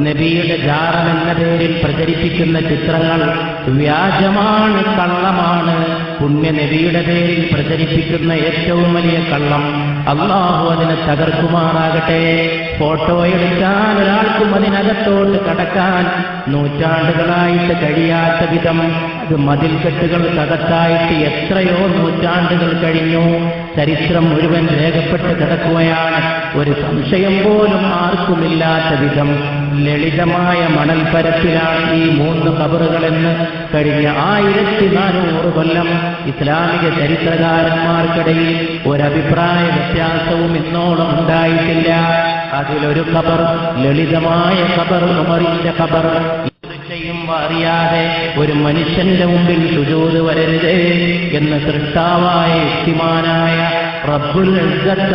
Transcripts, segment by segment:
നബിയുടെ ജാറം എന്ന പേരിൽ പ്രചരിപ്പിക്കുന്ന ചിത്രങ്ങൾ വ്യാജമാണ് കള്ളമാണ്. പുണ്യ നബിയുടെ പേരിൽ പ്രചരിപ്പിക്കുന്ന ഏറ്റവും വലിയ കള്ളം അള്ളാഹു അതിനെ തകർക്കുമാറാകട്ടെ. ഫോട്ടോ എടുക്കാൻ ഒരാൾക്കും അതിനകത്തോട്ട് കടക്കാൻ നൂറ്റാണ്ടുകളായിട്ട് കഴിയാത്ത വിധം അത് മതിൽക്കെട്ടുകൾക്കകത്തായിട്ട് എത്രയോ നൂറ്റാണ്ടുകൾ കഴിഞ്ഞു. ചരിത്രം മുഴുവൻ രേഖപ്പെട്ട് കിടക്കുകയാണ്. ഒരു സംശയം പോലും ആർക്കുമില്ലാത്ത വിധം ലളിതമായ മണൽപ്പരപ്പിലാണ് ഈ മൂന്ന് കബറുകളെന്ന് കഴിഞ്ഞ ആയിരത്തി നാനൂറ് കൊല്ലം ഇസ്ലാമിക ചരിത്രകാരന്മാർക്കിടയിൽ ഒരഭിപ്രായ വ്യത്യാസവും ഇന്നോളം ഉണ്ടായിട്ടില്ല. അതിലൊരു കബർ ലളിതമായ കബർ ഉമറിന്റെ കബർ ഇത് ചെയ്യുമ്പോ അറിയാതെ ഒരു മനുഷ്യന്റെ മുമ്പിൽ സുജൂത് വരരുത് എന്ന് സൃഷ്ടാവായ യുക്തിമാനായ റബ്ബുൽ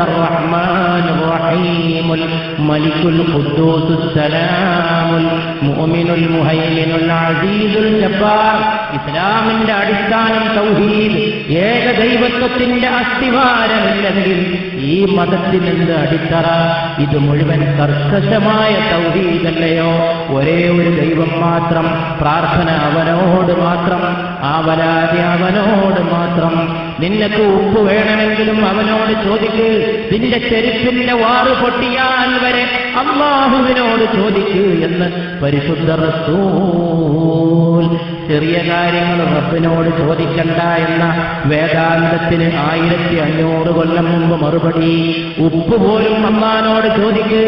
അർറഹ്മാനുർ റഹീമുൽ മലിക്കുൽ ഖുദ്ദൂസുസ് സലാമുൽ മുഅ്മിനുൽ മുഹൈമിനുൽ അസീസുൽ ജബ്ബാർ. ഇസ്ലാമിന്റെ അടിസ്ഥാനം തൗഹീദ് ഏക ദൈവത്വത്തിന്റെ അസ്ഥിവാരമില്ലെങ്കിൽ ഈ മതത്തിനെന്ത് അടിത്തറ? ഇത് മുഴുവൻ കർക്കശമായ തൗഹീദല്ലയോ? ഒരേ ഒരു ദൈവം മാത്രം പ്രാർത്ഥന അവനോട് മാത്രം ആവലാതി അവനോട് മാത്രം നിനക്ക് ഉപ്പ് വേണമെങ്കിലും അവനോട് ചോദിക്ക്. നിന്റെ ചെരുപ്പിന്റെ വാറ് പൊട്ടിയാൽ വരെ അള്ളാഹുവിനോട് ചോദിക്ക് എന്ന് പരിശുദ്ധ റസൂൽ ചെറിയ കാര്യങ്ങൾ റബ്ബിനോട് ചോദിക്കണ്ട എന്ന വേദാന്തത്തിന് ആയിരത്തി അഞ്ഞൂറ് കൊല്ലം മുമ്പ് മറുപടി. ഉപ്പ് പോലും അമ്മാനോട് ചോദിക്ക്.